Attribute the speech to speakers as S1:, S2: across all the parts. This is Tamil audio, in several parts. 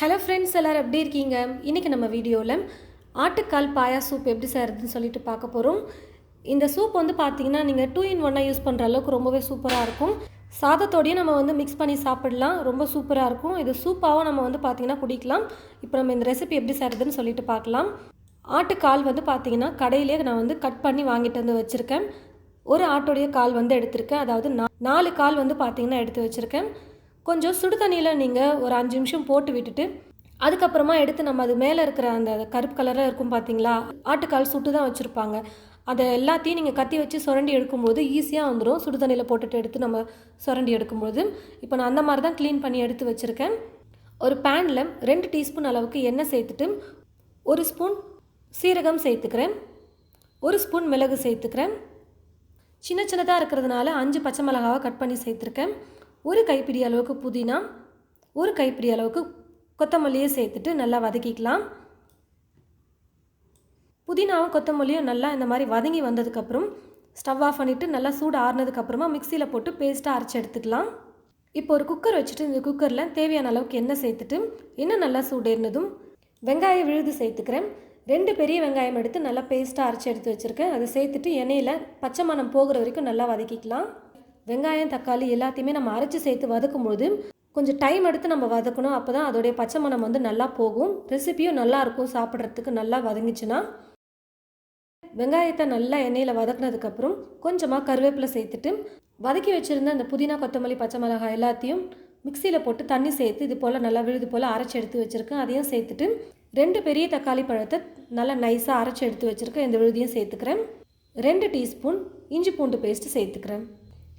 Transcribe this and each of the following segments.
S1: ஹலோ ஃப்ரெண்ட்ஸ் எல்லோரும் எப்படி இருக்கீங்க? இன்றைக்கி நம்ம வீடியோவில் ஆட்டுக்கால் பாயா சூப் எப்படி செய்கிறதுன்னு சொல்லிட்டு பார்க்க போகிறோம் இந்த சூப் வந்து பார்த்தீங்கன்னா நீங்கள் டூ இன் ஒன்னாக யூஸ் பண்ணுற அளவுக்கு ரொம்பவே சூப்பராக இருக்கும். சாதத்தோடையும் நம்ம வந்து மிக்ஸ் பண்ணி சாப்பிடலாம். ரொம்ப சூப்பராக இருக்கும். இது சூப்பாகவும் நம்ம வந்து பார்த்தீங்கன்னா குடிக்கலாம். இப்போ நம்ம இந்த ரெசிபி எப்படி செய்கிறதுன்னு சொல்லிட்டு பார்க்கலாம். ஆட்டுக்கால் வந்து பார்த்தீங்கன்னா கடையிலே நான் வந்து கட் பண்ணி வாங்கிட்டு வந்து வச்சுருக்கேன். ஒரு ஆட்டோடைய கால் வந்து எடுத்திருக்கேன். அதாவது நா- நாலு கால் வந்து பார்த்தீங்கன்னா எடுத்து வச்சுருக்கேன். கொஞ்சம் சுடு தண்ணியில் நீங்கள் ஒரு அஞ்சு நிமிஷம் போட்டு விட்டுட்டு அதுக்கப்புறமா எடுத்து நம்ம அது மேலே இருக்கிற அந்த கருப்பு கலராக இருக்கும் பார்த்தீங்களா ஆட்டுக்கால் சுட்டு தான் வச்சுருப்பாங்க. அதை எல்லாத்தையும் நீங்கள் கத்தி வச்சு சுரண்டி எடுக்கும்போது ஈஸியாக வந்துடும் சுடு தண்ணியில் போட்டுட்டு எடுத்து நம்ம சுரண்டி எடுக்கும்போது இப்போ நான் அந்த மாதிரி தான் க்ளீன் பண்ணி எடுத்து வச்சுருக்கேன். ஒரு பேனில் ரெண்டு டீஸ்பூன் அளவுக்கு எண்ணெய் சேர்த்துட்டு ஒரு ஸ்பூன் சீரகம் சேர்த்துக்கிறேன். ஒரு ஸ்பூன் மிளகு சேர்த்துக்கிறேன். சின்ன சின்னதாக இருக்கிறதுனால அஞ்சு பச்சை மிளகாவை கட் பண்ணி சேர்த்துருக்கேன். ஒரு கைப்பிடி அளவுக்கு புதினா ஒரு கைப்பிடி அளவுக்கு கொத்தமல்லியை சேர்த்துட்டு நல்லா வதக்கிக்கலாம். புதினாவும் கொத்தமல்லியும் நல்லா இந்த மாதிரி வதங்கி வந்ததுக்கப்புறம் ஸ்டவ் ஆஃப் பண்ணிவிட்டு நல்லா சூடு ஆறுனதுக்கப்புறமா மிக்சியில் போட்டு பேஸ்ட்டாக அரைச்சி எடுத்துக்கலாம். இப்போ ஒரு குக்கர் வச்சுட்டு இந்த குக்கரில் தேவையான அளவுக்கு எண்ணெய் சேர்த்துட்டு இன்னும் நல்லா சூடேறினதும் வெங்காயம் விழுது சேர்த்துக்கிறேன். ரெண்டு பெரிய வெங்காயம் எடுத்து நல்லா பேஸ்ட்டாக அரைச்சி எடுத்து வச்சுருக்கேன். அதை சேர்த்துட்டு எண்ணெயில் பச்சை மணம் போகிற வரைக்கும் நல்லா வதக்கிக்கலாம். வெங்காயம் தக்காளி எல்லாத்தையுமே நம்ம அரைச்சி சேர்த்து வதக்கும்போது கொஞ்சம் டைம் எடுத்து நம்ம வதக்கணும். அப்போ தான் அதோடைய பச்சை மணம் வந்து நல்லா போகும். ரெசிபியும் நல்லாயிருக்கும் சாப்பிட்றதுக்கு நல்லா வதங்கிச்சுன்னா வெங்காயத்தை நல்லா எண்ணெயில் வதக்குனதுக்கப்புறம் கொஞ்சமாக கருவேப்பிலை சேர்த்துட்டு வதக்கி வச்சுருந்த அந்த புதினா கொத்தமல்லி பச்சை மிளகாய் எல்லாத்தையும் மிக்சியில் போட்டு தண்ணி சேர்த்து இது போல் நல்லா விழுது போல் அரைச்சி எடுத்து வச்சுருக்கேன். அதையும் சேர்த்துட்டு ரெண்டு பெரிய தக்காளி பழத்தை நல்லா நைஸாக அரைச்சி எடுத்து வச்சுருக்கேன். இந்த விழுதியும் சேர்த்துக்கிறேன். ரெண்டு டீஸ்பூன் இஞ்சி பூண்டு பேஸ்ட்டு சேர்த்துக்கிறேன்.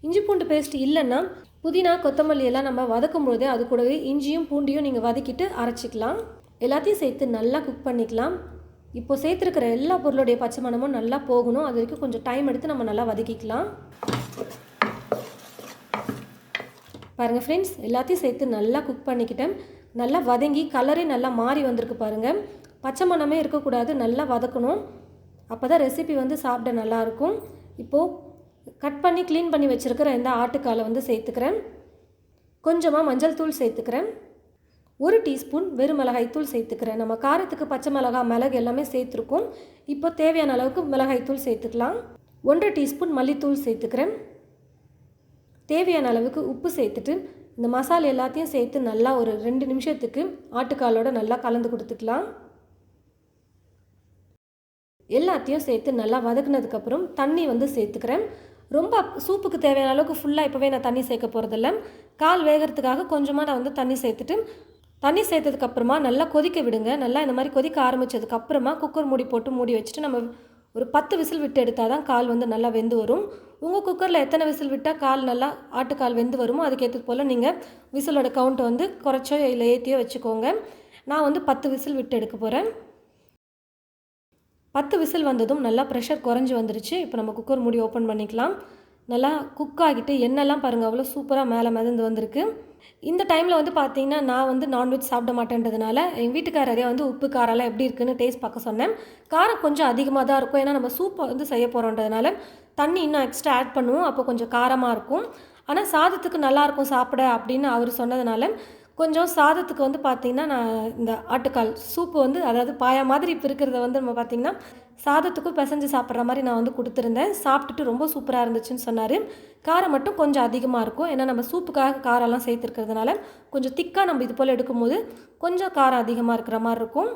S1: இஞ்சி பூண்டு பேஸ்ட் இல்லைன்னா புதினா கொத்தமல்லி எல்லாம் நம்ம வதக்கும் பொழுதே அது கூடவே இஞ்சியும் பூண்டியும் நீங்கள் வதக்கிட்டு அரைச்சிக்கலாம். எல்லாத்தையும் சேர்த்து நல்லா குக் பண்ணிக்கலாம். இப்போ சேர்த்துருக்கிற எல்லா பொருளுடைய பச்சை மணமும் நல்லா போகணும். அது வரைக்கும் கொஞ்சம் டைம் எடுத்து நம்ம நல்லா வதக்கிக்கலாம். பாருங்கள் ஃப்ரெண்ட்ஸ் எல்லாத்தையும் சேர்த்து நல்லா குக் பண்ணிக்கிட்டேன். நல்லா வதங்கி கலரே நல்லா மாறி வந்திருக்கு பாருங்கள் பச்சை மணமே இருக்கக்கூடாது நல்லா வதக்கணும். அப்போ தான் ரெசிபி வந்து சாப்பிட நல்லாயிருக்கும் இப்போது கட் பண்ணி க்ளீன் பண்ணி வச்சுருக்கிற இந்த ஆட்டுக்காலை வந்து சேர்த்துக்கிறேன். கொஞ்சமாக மஞ்சள் தூள் சேர்த்துக்கிறேன். ஒரு டீஸ்பூன் வெறும் மிளகாய் தூள் சேர்த்துக்கிறேன். நம்ம காரத்துக்கு பச்சை மிளகாய் மிளகு எல்லாமே சேர்த்துருக்கோம். இப்போ தேவையான அளவுக்கு மிளகாய் தூள் சேர்த்துக்கலாம். ஒன்றரை டீஸ்பூன் மல்லித்தூள் சேர்த்துக்கிறேன். தேவையான அளவுக்கு உப்பு சேர்த்துட்டு இந்த மசாலா எல்லாத்தையும் சேர்த்து நல்லா ஒரு ரெண்டு நிமிஷத்துக்கு ஆட்டுக்காலோட நல்லா கலந்து கொடுத்துக்கலாம். எல்லாத்தையும் சேர்த்து நல்லா வதக்குனதுக்கப்புறம் தண்ணி வந்து சேர்த்துக்கிறேன். ரொம்ப சூப்புக்கு தேவையான அளவுக்கு ஃபுல்லாக இப்போவே நான் தண்ணி சேர்க்க போகிறதில்ல கால் வேகிறதுக்காக கொஞ்சமாக நான் வந்து தண்ணி சேர்த்துட்டு தண்ணி சேர்த்ததுக்கப்புறமா நல்லா கொதிக்க விடுங்க. நல்லா இந்த மாதிரி கொதிக்க ஆரம்பித்ததுக்கப்புறமா குக்கர் மூடி போட்டு மூடி வச்சுட்டு நம்ம ஒரு பத்து விசில் விட்டு எடுத்தால் தான் கால் வந்து நல்லா வெந்து வரும். உங்கள் குக்கரில் எத்தனை விசில் விட்டால் கால் நல்லா ஆட்டுக்கால் வெந்து வருமோ அதுக்கேற்றது போல் நீங்கள் விசிலோட கவுண்ட் வந்து குறைச்சோ இல்லை ஏற்றியோ வச்சுக்கோங்க. நான் வந்து பத்து விசில் விட்டு எடுக்க போகிறேன் பத்து விசில் வந்ததும் நல்லா ப்ரெஷர் குறைஞ்சி வந்துருச்சு. இப்போ நம்ம குக்கர் மூடி ஓப்பன் பண்ணிக்கலாம். நல்லா குக் ஆகிட்டு எண்ணெய்லாம் பாருங்கள் அவ்வளோ சூப்பராக மேலே மிதந்து வந்திருக்கு. இந்த டைமில் வந்து பார்த்தீங்கன்னா நான் வந்து நான்வெஜ் சாப்பிட மாட்டேன்றதுனால எங்கள் வீட்டுக்காரரே வந்து உப்பு காரெல்லாம் எப்படி இருக்குன்னு டேஸ்ட் பார்க்க சொன்னேன். காரம் கொஞ்சம் அதிகமாக தான் இருக்கும். ஏன்னா நம்ம சூப்பை வந்து செய்ய போகிறோன்றதுனால தண்ணி இன்னும் எக்ஸ்ட்ரா ஆட் பண்ணுவோம். அப்போ கொஞ்சம் காரமாக இருக்கும். ஆனால் சாதத்துக்கு நல்லாயிருக்கும் சாப்பிட அப்படின்னு அவர் சொன்னதுனால கொஞ்சம் சாதத்துக்கு வந்து பார்த்திங்கன்னா நான் இந்த ஆட்டுக்கால் சூப்பு வந்து அதாவது பாயா மாதிரி இப்போ இருக்கிறத வந்து நம்ம பார்த்திங்கன்னா சாதத்துக்கும் பிசைஞ்சு சாப்பிட்ற மாதிரி நான் வந்து கொடுத்துருந்தேன். சாப்பிட்டுட்டு ரொம்ப சூப்பராக இருந்துச்சுன்னு சொன்னார். காரம் மட்டும் கொஞ்சம் அதிகமாக இருக்கும். ஏன்னா நம்ம சூப்புக்காக காரம்லாம் சேர்த்துருக்கிறதுனால கொஞ்சம் திக்காக நம்ம இது போல் எடுக்கும்போது கொஞ்சம் காரம் அதிகமாக இருக்கிற மாதிரி இருக்கும்.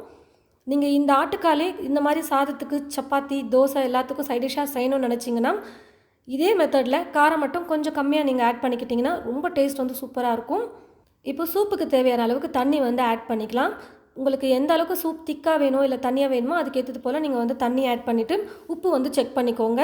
S1: நீங்கள் இந்த ஆட்டுக்காலே இந்த மாதிரி சாதத்துக்கு சப்பாத்தி தோசை எல்லாத்துக்கும் சைடிஷாக செய்யணும்னு நினச்சிங்கன்னா இதே மெத்தடில் காரம் மட்டும் கொஞ்சம் கம்மியாக நீங்கள் ஆட் பண்ணிக்கிட்டிங்கன்னா ரொம்ப டேஸ்ட் வந்து சூப்பராக இருக்கும். இப்போ சூப்புக்கு தேவையான அளவுக்கு தண்ணி வந்து ஆட் பண்ணிக்கலாம். உங்களுக்கு எந்த அளவுக்கு சூப் திக்காக வேணும் இல்லை தண்ணியாக வேணுமோ அதுக்கேற்றது போல் நீங்கள் வந்து தண்ணி ஆட் பண்ணிவிட்டு உப்பு வந்து செக் பண்ணிக்கோங்க.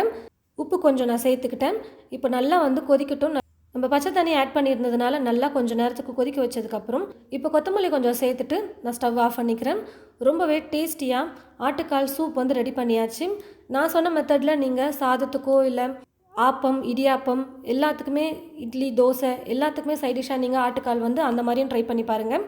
S1: உப்பு கொஞ்சம் நான் சேர்த்துக்கிட்டேன். இப்போ நல்லா வந்து கொதிக்கட்டும். நம்ம பச்சை தண்ணி ஆட் பண்ணியிருந்ததுனால நல்லா கொஞ்சம் நேரத்துக்கு கொதிக்க வச்சதுக்கப்புறம் இப்போ கொத்தமல்லி கொஞ்சம் சேர்த்துட்டு நான் ஸ்டவ் ஆஃப் பண்ணிக்கிறேன். ரொம்பவே டேஸ்டியாக ஆட்டுக்கால் சூப் வந்து ரெடி பண்ணியாச்சு. நான் சொன்ன மெத்தடில் நீங்கள் சாதத்துக்கோ இல்லை ஆப்பம் இடியாப்பம் எல்லாத்துக்குமே இட்லி தோசை எல்லாத்துக்குமே சைடிஷாக நீங்கள் ஆட்டுக்கால் வந்து அந்த மாதிரியும் ட்ரை பண்ணி பாருங்கள்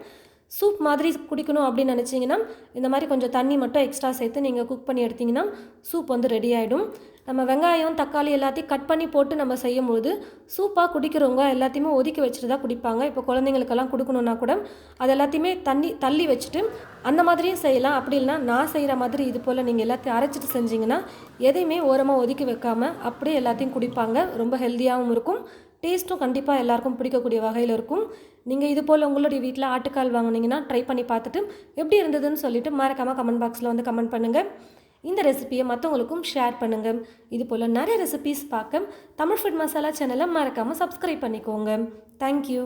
S1: சூப் மாதிரி குடிக்கணும் அப்படின்னு நினச்சிங்கன்னா இந்த மாதிரி கொஞ்சம் தண்ணி மட்டும் எக்ஸ்ட்ரா சேர்த்து நீங்கள் குக் பண்ணி எடுத்திங்கன்னா சூப் வந்து ரெடி ஆகிடும் நம்ம வெங்காயம் தக்காளி எல்லாத்தையும் கட் பண்ணி போட்டு நம்ம செய்யும்போது சூப்பாக குடிக்கிறவங்க எல்லாத்தையுமே ஒதுக்கி வச்சுட்டு தான் குடிப்பாங்க. இப்போ குழந்தைங்களுக்கெல்லாம் கொடுக்கணுன்னா கூட அது எல்லாத்தையுமே தண்ணி தள்ளி வச்சுட்டு அந்த மாதிரியும் செய்யலாம். அப்படி இல்லைனா நான் செய்கிற மாதிரி இது போல் நீங்கள் எல்லாத்தையும் அரைச்சிட்டு செஞ்சிங்கன்னா எதையுமே ஓரமாக ஒதுக்கி வைக்காமல் அப்படியே எல்லாத்தையும் குடிப்பாங்க. ரொம்ப ஹெல்த்தியாகவும் இருக்கும். டேஸ்ட்டும் கண்டிப்பாக எல்லாருக்கும் பிடிக்கக்கூடிய வகையில் இருக்கும். நீங்கள் இது போல் உங்களுடைய வீட்டில் ஆட்டுக்கால் வாங்குனீங்கன்னா ட்ரை பண்ணி பார்த்துட்டு எப்படி இருந்ததுன்னு சொல்லிட்டு மறக்காமல் கமெண்ட் பாக்ஸில் வந்து கமெண்ட் பண்ணுங்கள் இந்த ரெசிபியை மற்றவங்களுக்கும் ஷேர் பண்ணுங்கள் இது போல் நிறைய ரெசிபிஸ் பார்க்க தமிழ் ஃபுட் மசாலா சேனலை மறக்காமல் சப்ஸ்கிரைப் பண்ணிக்கோங்க. தேங்க்யூ